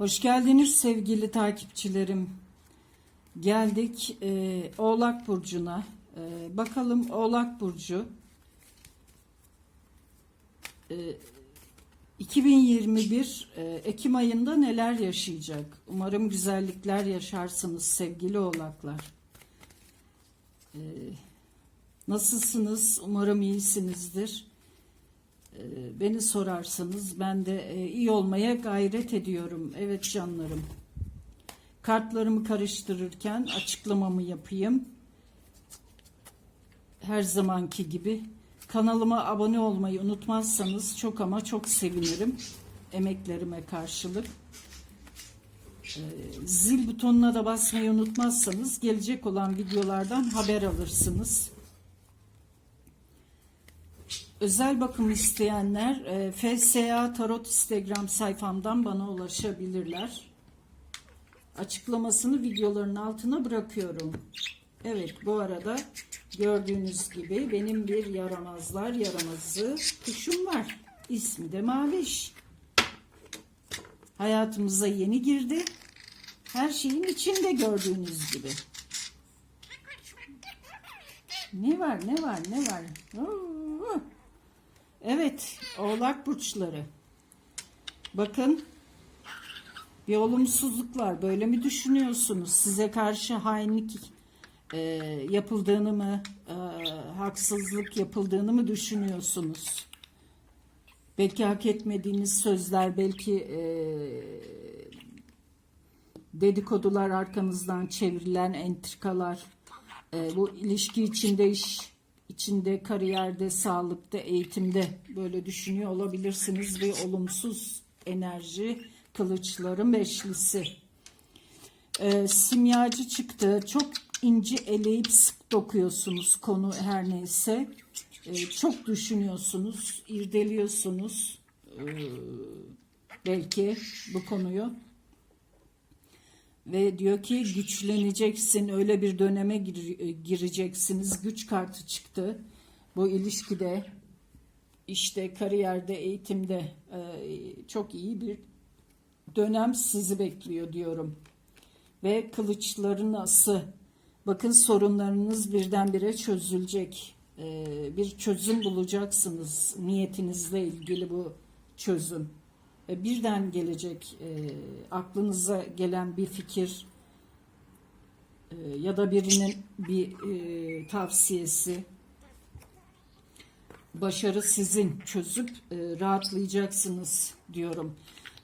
Hoş geldiniz sevgili takipçilerim. Geldik e, Oğlak Burcu'na. E, bakalım Oğlak Burcu e, 2021 e, Ekim ayında neler yaşayacak? Umarım güzellikler yaşarsınız sevgili Oğlaklar. E, nasılsınız? Umarım iyisinizdir. Ee, beni sorarsanız ben de e, iyi olmaya gayret ediyorum. Evet canlarım. Kartlarımı karıştırırken açıklamamı yapayım. Her zamanki gibi kanalıma abone olmayı unutmazsanız çok ama çok sevinirim. Emeklerime karşılık. Ee, Zil butonuna da basmayı unutmazsanız gelecek olan videolardan haber alırsınız. Özel bakım isteyenler e, FSA Tarot Instagram sayfamdan bana ulaşabilirler. Açıklamasını videoların altına bırakıyorum. Evet bu arada gördüğünüz gibi benim bir yaramazlar yaramazı kuşum var. İsmi de Maviş. Hayatımıza yeni girdi. Her şeyin içinde gördüğünüz gibi. Ne var ne var ne var? Oo. Evet, Oğlak burçları. Bakın, bir olumsuzluk var. Böyle mi düşünüyorsunuz? Size karşı hainlik e, yapıldığını mı, e, haksızlık yapıldığını mı düşünüyorsunuz? Belki hak etmediğiniz sözler, belki e, dedikodular arkanızdan çevrilen entrikalar, e, bu ilişki içinde iş içinde, kariyerde, sağlıkta, eğitimde böyle düşünüyor olabilirsiniz. Bir olumsuz enerji, kılıçların beşlisi. Ee, simyacı çıktı. Çok ince eleyip sık dokuyorsunuz konu her neyse. Ee, çok düşünüyorsunuz, irdeliyorsunuz. Ee, belki bu konuyu ve diyor ki güçleneceksin. Öyle bir döneme gir, e, gireceksiniz. Güç kartı çıktı. Bu ilişkide işte kariyerde eğitimde e, çok iyi bir dönem sizi bekliyor diyorum. Ve kılıçların ası. Bakın sorunlarınız birdenbire çözülecek. E, bir çözüm bulacaksınız niyetinizle ilgili bu çözüm e, birden gelecek e, aklınıza gelen bir fikir e, ya da birinin bir e, tavsiyesi başarı sizin çözüp e, rahatlayacaksınız diyorum.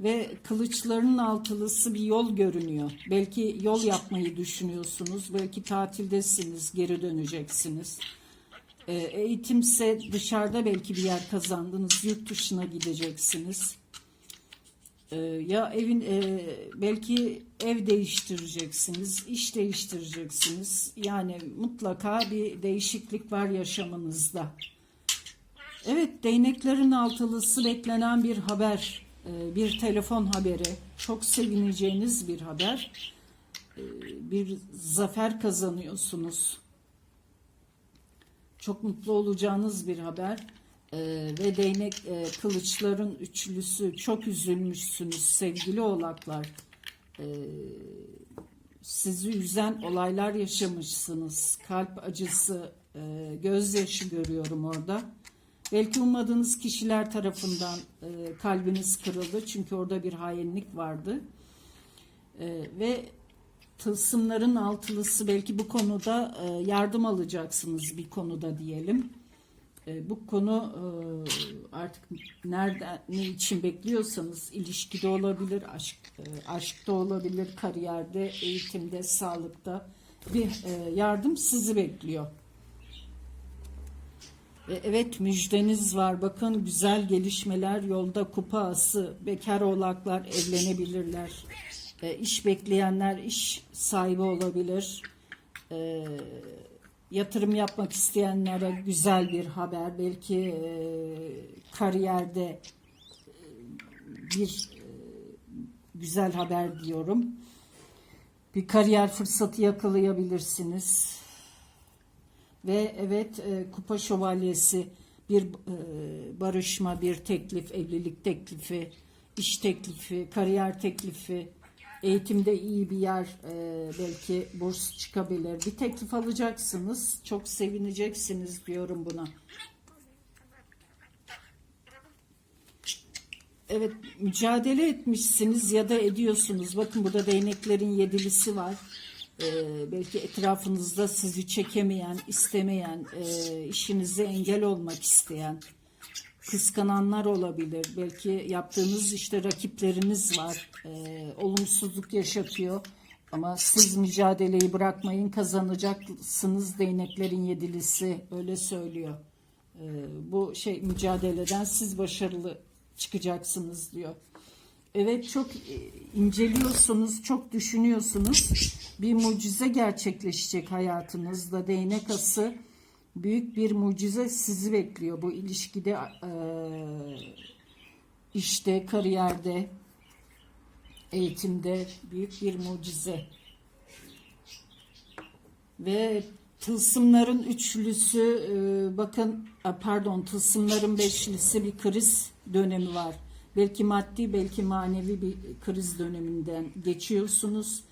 Ve kılıçların altılısı bir yol görünüyor. Belki yol yapmayı düşünüyorsunuz. Belki tatildesiniz, geri döneceksiniz. E, eğitimse dışarıda belki bir yer kazandınız, yurt dışına gideceksiniz. Ee, ya evin e, belki ev değiştireceksiniz, iş değiştireceksiniz. Yani mutlaka bir değişiklik var yaşamınızda. Evet, değneklerin altılısı beklenen bir haber, e, bir telefon haberi. Çok sevineceğiniz bir haber. E, bir zafer kazanıyorsunuz. Çok mutlu olacağınız bir haber. Ee, ve değnek e, kılıçların üçlüsü çok üzülmüşsünüz sevgili oğlaklar. Ee, sizi üzen olaylar yaşamışsınız. Kalp acısı, e, gözyaşı görüyorum orada. Belki ummadığınız kişiler tarafından e, kalbiniz kırıldı. Çünkü orada bir hainlik vardı. E, ve tılsımların altılısı belki bu konuda e, yardım alacaksınız bir konuda diyelim. E, bu konu e, artık nerede ne için bekliyorsanız ilişkide olabilir, aşk e, aşkta olabilir, kariyerde, eğitimde, sağlıkta bir yardım sizi bekliyor. Evet müjdeniz var. Bakın güzel gelişmeler yolda kupa ası, bekar oğlaklar evlenebilirler. E, iş bekleyenler iş sahibi olabilir. E, yatırım yapmak isteyenlere güzel bir haber. Belki e, kariyerde e, bir e, güzel haber diyorum. Bir kariyer fırsatı yakalayabilirsiniz. Ve evet kupa şövalyesi bir barışma, bir teklif, evlilik teklifi iş teklifi, kariyer teklifi, eğitimde iyi bir yer, e, belki burs çıkabilir. Bir teklif alacaksınız, çok sevineceksiniz diyorum buna. Evet, mücadele etmişsiniz ya da ediyorsunuz. Bakın burada değneklerin yedilisi var. Ee, belki etrafınızda sizi çekemeyen, istemeyen, e, işinize engel olmak isteyen, kıskananlar olabilir. Belki yaptığınız işte rakipleriniz var. Ee, olumsuzluk yaşatıyor. Ama siz mücadeleyi bırakmayın kazanacaksınız değneklerin yedilisi öyle söylüyor. Ee, bu şey mücadeleden siz başarılı çıkacaksınız diyor. Evet çok e, inceliyorsunuz, çok düşünüyorsunuz. Bir mucize gerçekleşecek hayatınızda. Değnek ası büyük bir mucize sizi bekliyor bu ilişkide, e, işte, kariyerde, eğitimde büyük bir mucize. Ve tılsımların üçlüsü e, bakın pardon tılsımların beşlisi bir kriz dönemi var. Belki maddi belki manevi bir kriz döneminden geçiyorsunuz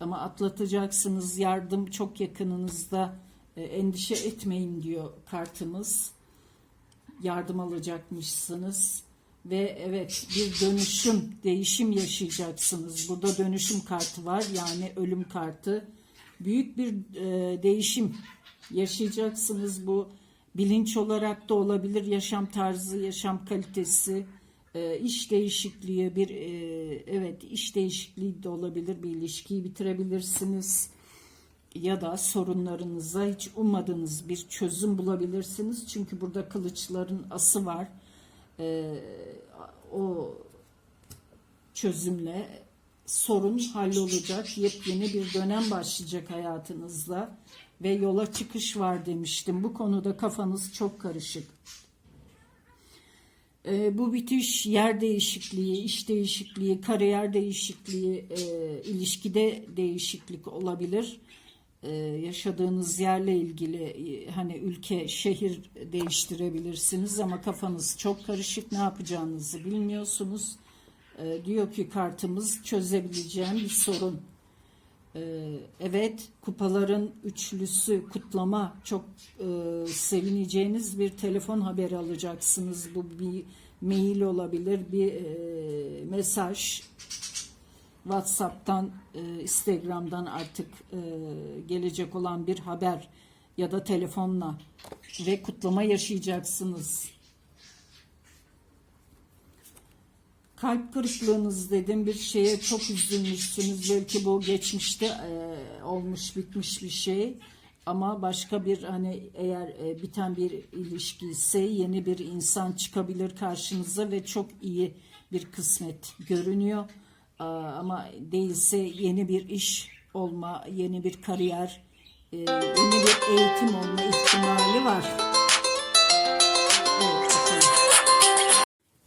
ama atlatacaksınız. Yardım çok yakınınızda. E, endişe etmeyin diyor kartımız. Yardım alacakmışsınız ve evet bir dönüşüm, değişim yaşayacaksınız. Burada dönüşüm kartı var yani ölüm kartı. Büyük bir e, değişim yaşayacaksınız. Bu bilinç olarak da olabilir, yaşam tarzı, yaşam kalitesi, e, iş değişikliği, bir e, evet iş değişikliği de olabilir. Bir ilişkiyi bitirebilirsiniz ya da sorunlarınıza hiç ummadığınız bir çözüm bulabilirsiniz. Çünkü burada kılıçların ası var. E, o çözümle sorun hallolacak. Yepyeni bir dönem başlayacak hayatınızda ve yola çıkış var demiştim. Bu konuda kafanız çok karışık. E, bu bitiş yer değişikliği, iş değişikliği, kariyer değişikliği, e, ilişkide değişiklik olabilir. E, yaşadığınız yerle ilgili e, hani ülke, şehir değiştirebilirsiniz ama kafanız çok karışık. Ne yapacağınızı bilmiyorsunuz. E, diyor ki kartımız çözebileceğim bir sorun. Evet, kupaların üçlüsü kutlama çok e, sevineceğiniz bir telefon haberi alacaksınız. Bu bir mail olabilir, bir mesaj. WhatsApp'tan, e, Instagram'dan artık e, gelecek olan bir haber ya da telefonla ve kutlama yaşayacaksınız. kalp kırıklığınız dedim bir şeye çok üzülmüşsünüz. Belki bu geçmişte e, olmuş bitmiş bir şey. Ama başka bir hani eğer biten bir ilişki ise yeni bir insan çıkabilir karşınıza ve çok iyi bir kısmet görünüyor ama değilse yeni bir iş olma yeni bir kariyer e, yeni bir eğitim olma ihtimali var.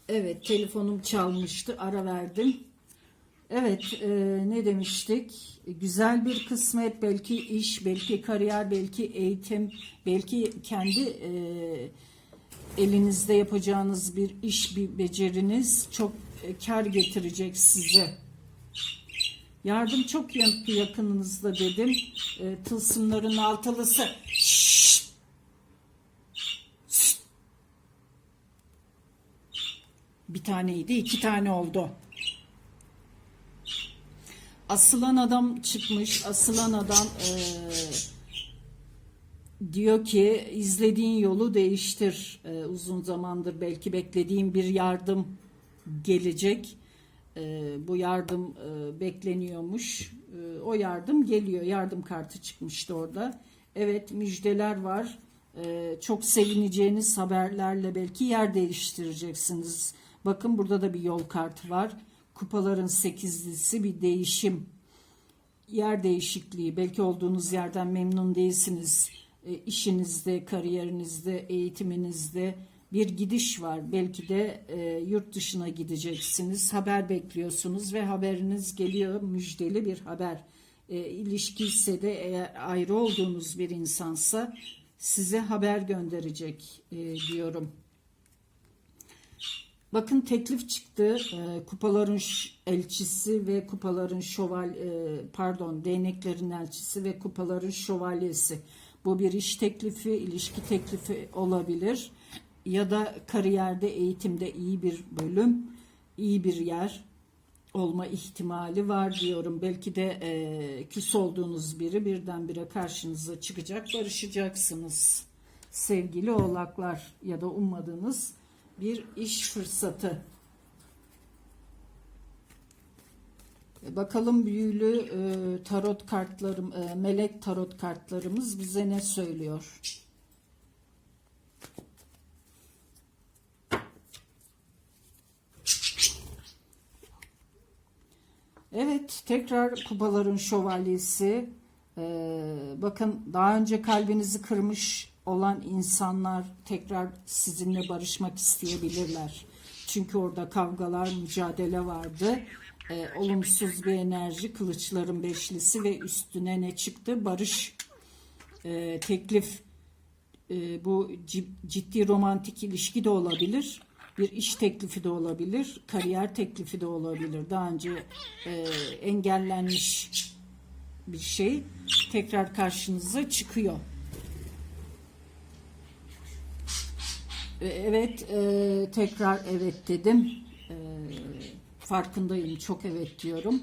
Evet, telefonum çalmıştı ara verdim. Evet e, ne demiştik? Güzel bir kısmet belki iş belki kariyer belki eğitim belki kendi e, elinizde yapacağınız bir iş bir beceriniz çok kar getirecek size. Yardım çok yakın- yakınınızda dedim. E, tılsımların altılısı. Şşş! Bir taneydi, iki tane oldu. Asılan adam çıkmış. Asılan adam eee, diyor ki izlediğin yolu değiştir. Eee, uzun zamandır belki beklediğin bir yardım gelecek. Eee, bu yardım eee, bekleniyormuş. Eee, o yardım geliyor. Yardım kartı çıkmıştı orada. Evet müjdeler var. Eee, çok sevineceğiniz haberlerle belki yer değiştireceksiniz. Bakın burada da bir yol kartı var. Kupaların sekizlisi bir değişim. Yer değişikliği. Belki olduğunuz yerden memnun değilsiniz. E, işinizde, kariyerinizde, eğitiminizde bir gidiş var. Belki de e, yurt dışına gideceksiniz. Haber bekliyorsunuz ve haberiniz geliyor. Müjdeli bir haber. E, ilişki ise de eğer ayrı olduğunuz bir insansa size haber gönderecek e, diyorum. Bakın teklif çıktı. Ee, kupaların elçisi ve kupaların şöval e, pardon değneklerin elçisi ve kupaların şövalyesi. Bu bir iş teklifi, ilişki teklifi olabilir. Ya da kariyerde, eğitimde iyi bir bölüm, iyi bir yer olma ihtimali var diyorum. Belki de e, küs olduğunuz biri birdenbire karşınıza çıkacak, barışacaksınız. Sevgili oğlaklar ya da ummadığınız bir iş fırsatı. E, Bakalım büyülü e, tarot kartlarım, e, melek tarot kartlarımız bize ne söylüyor? Evet, tekrar kupaların şövalyesi. Ee, bakın daha önce kalbinizi kırmış olan insanlar tekrar sizinle barışmak isteyebilirler. Çünkü orada kavgalar, mücadele vardı. Ee, olumsuz bir enerji, kılıçların beşlisi ve üstüne ne çıktı? Barış e, teklif. E, bu ci- ciddi romantik ilişki de olabilir. Bir iş teklifi de olabilir. Kariyer teklifi de olabilir. Daha önce e, engellenmiş bir şey tekrar karşınıza çıkıyor. E, Evet, e, tekrar evet dedim. E, farkındayım, çok evet diyorum.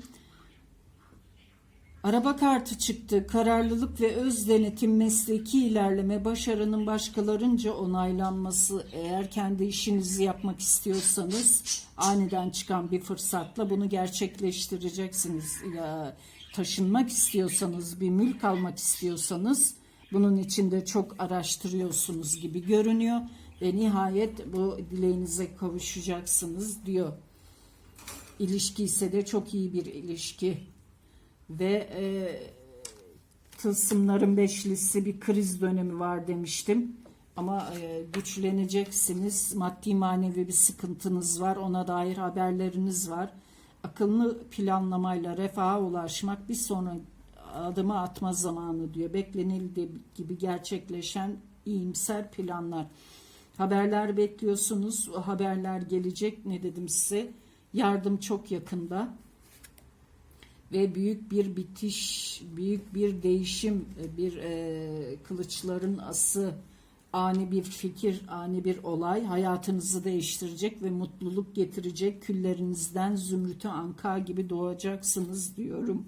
Araba kartı çıktı. Kararlılık ve öz denetim, mesleki ilerleme, başarının başkalarınca onaylanması. Eğer kendi işinizi yapmak istiyorsanız aniden çıkan bir fırsatla bunu gerçekleştireceksiniz. Ya, taşınmak istiyorsanız, bir mülk almak istiyorsanız bunun için de çok araştırıyorsunuz gibi görünüyor. Ve nihayet bu dileğinize kavuşacaksınız diyor. İlişki ise de çok iyi bir ilişki ve e, tılsımların beşlisi bir kriz dönemi var demiştim. Ama e, güçleneceksiniz. Maddi manevi bir sıkıntınız var. Ona dair haberleriniz var. Akıllı planlamayla refaha ulaşmak bir sonra adımı atma zamanı diyor. Beklenildiği gibi gerçekleşen iyimser planlar. Haberler bekliyorsunuz. O haberler gelecek. Ne dedim size? Yardım çok yakında ve büyük bir bitiş, büyük bir değişim, bir e, kılıçların ası, ani bir fikir, ani bir olay hayatınızı değiştirecek ve mutluluk getirecek. Küllerinizden zümrütü anka gibi doğacaksınız diyorum.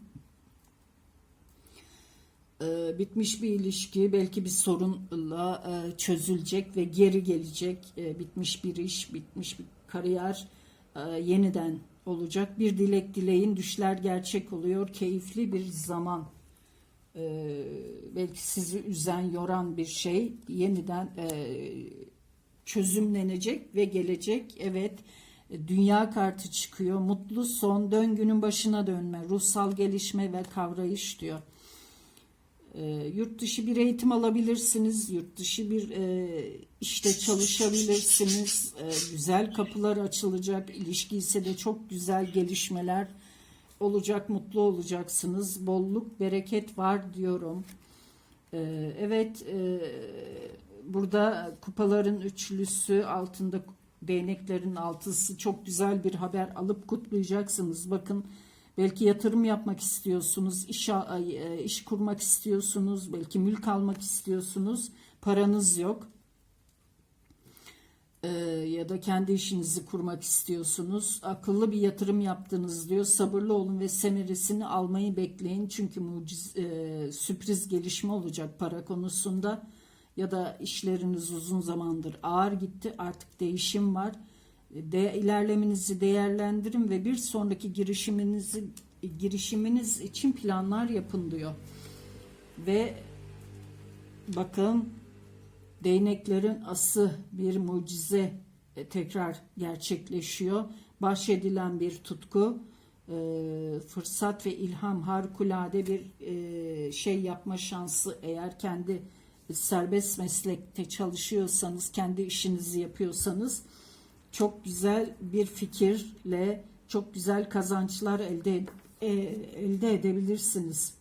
E, bitmiş bir ilişki belki bir sorunla e, çözülecek ve geri gelecek. E, bitmiş bir iş, bitmiş bir kariyer e, yeniden olacak. Bir dilek dileyin, düşler gerçek oluyor. Keyifli bir zaman. Ee, belki sizi üzen, yoran bir şey yeniden e, çözümlenecek ve gelecek. Evet, dünya kartı çıkıyor. Mutlu son, döngünün başına dönme, ruhsal gelişme ve kavrayış diyor. E, yurt dışı bir eğitim alabilirsiniz. Yurt dışı bir e, işte çalışabilirsiniz. E, güzel kapılar açılacak. İlişki ise de çok güzel gelişmeler olacak. Mutlu olacaksınız. Bolluk, bereket var diyorum. E, evet, e, burada kupaların üçlüsü altında değneklerin altısı çok güzel bir haber alıp kutlayacaksınız. Bakın Belki yatırım yapmak istiyorsunuz, iş, e, iş kurmak istiyorsunuz, belki mülk almak istiyorsunuz, paranız yok. Ee, ya da kendi işinizi kurmak istiyorsunuz. Akıllı bir yatırım yaptınız diyor. Sabırlı olun ve semeresini almayı bekleyin. Çünkü muciz, e, sürpriz gelişme olacak para konusunda. Ya da işleriniz uzun zamandır ağır gitti. Artık değişim var de, ilerlemenizi değerlendirin ve bir sonraki girişiminizi girişiminiz için planlar yapın diyor. Ve bakın değneklerin ası bir mucize e, tekrar gerçekleşiyor. Bahşedilen bir tutku, e, fırsat ve ilham harikulade bir e, şey yapma şansı eğer kendi serbest meslekte çalışıyorsanız, kendi işinizi yapıyorsanız çok güzel bir fikirle çok güzel kazançlar elde e, elde edebilirsiniz.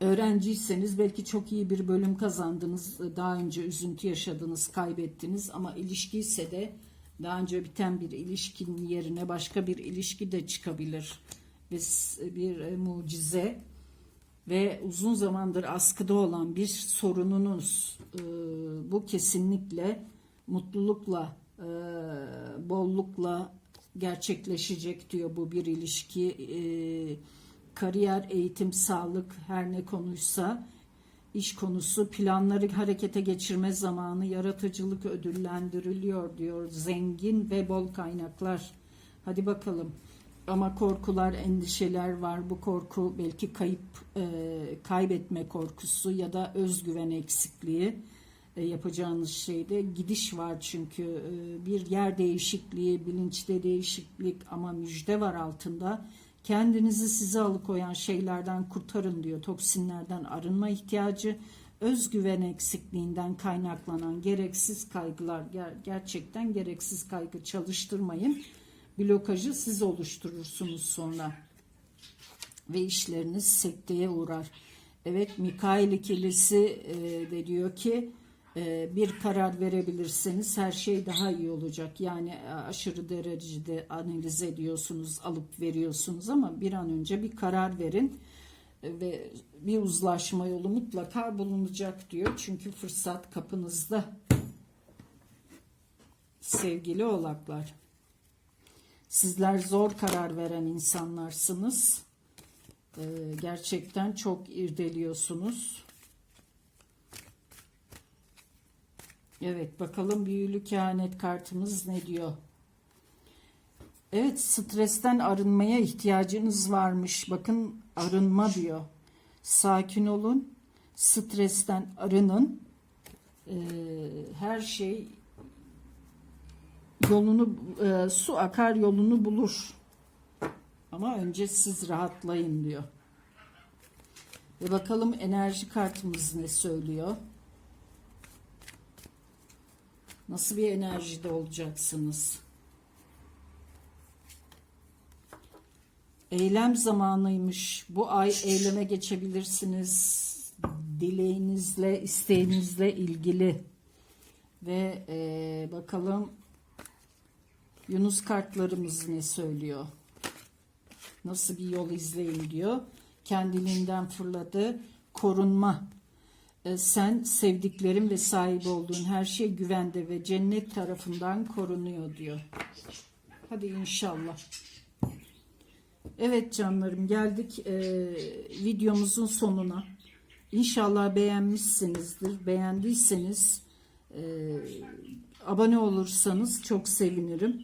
Öğrenciyseniz belki çok iyi bir bölüm kazandınız, daha önce üzüntü yaşadınız, kaybettiniz ama ilişki ise de Daha önce biten bir ilişkinin yerine başka bir ilişki de çıkabilir. S- bir e, mucize ve uzun zamandır askıda olan bir sorununuz e, bu kesinlikle mutlulukla e, bollukla gerçekleşecek diyor bu bir ilişki. E, kariyer eğitim sağlık her ne konuysa iş konusu planları harekete geçirme zamanı yaratıcılık ödüllendiriliyor diyor zengin ve bol kaynaklar. Hadi bakalım. Ama korkular, endişeler var. Bu korku belki kayıp, e, kaybetme korkusu ya da özgüven eksikliği yapacağınız şeyde gidiş var çünkü e, bir yer değişikliği, bilinçte değişiklik ama müjde var altında. Kendinizi size alıkoyan şeylerden kurtarın diyor. Toksinlerden arınma ihtiyacı, özgüven eksikliğinden kaynaklanan gereksiz kaygılar ger- gerçekten gereksiz kaygı çalıştırmayın blokajı siz oluşturursunuz sonra ve işleriniz sekteye uğrar. Evet Mikail ikilisi e, de diyor ki e, bir karar verebilirseniz her şey daha iyi olacak. Yani e, aşırı derecede analiz ediyorsunuz, alıp veriyorsunuz ama bir an önce bir karar verin E, ve bir uzlaşma yolu mutlaka bulunacak diyor. Çünkü fırsat kapınızda. Sevgili oğlaklar. Sizler zor karar veren insanlarsınız. Gerçekten çok irdeliyorsunuz. Evet bakalım büyülü kehanet kartımız ne diyor? Evet stresten arınmaya ihtiyacınız varmış. Bakın arınma diyor. Sakin olun. Stresten arının. Ee, her şey yolunu e, su akar yolunu bulur. Ama önce siz rahatlayın diyor. Ve bakalım enerji kartımız ne söylüyor? Nasıl bir enerjide olacaksınız? Eylem zamanıymış. Bu ay eyleme geçebilirsiniz. Dileğinizle, isteğinizle ilgili. Ve e, bakalım Yunus kartlarımız ne söylüyor? Nasıl bir yol izleyin diyor. Kendiliğinden fırladı. Korunma. E, sen sevdiklerin ve sahip olduğun her şey güvende ve cennet tarafından korunuyor diyor. Hadi inşallah. Evet canlarım geldik e, videomuzun sonuna. İnşallah beğenmişsinizdir. Beğendiyseniz e, abone olursanız çok sevinirim.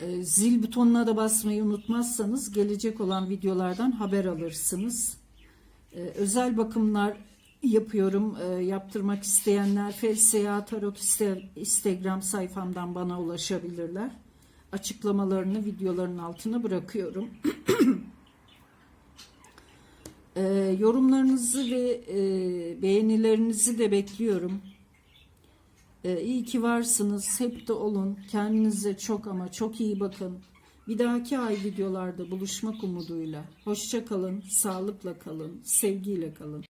E, zil butonuna da basmayı unutmazsanız gelecek olan videolardan haber alırsınız. E, özel bakımlar yapıyorum. E, yaptırmak isteyenler Felseya Tarot iste- Instagram sayfamdan bana ulaşabilirler. Açıklamalarını videoların altına bırakıyorum. E, yorumlarınızı ve e, beğenilerinizi de bekliyorum. E, iyi ki varsınız. Hep de olun. Kendinize çok ama çok iyi bakın. Bir dahaki ay videolarda buluşmak umuduyla. Hoşça kalın, sağlıkla kalın, sevgiyle kalın.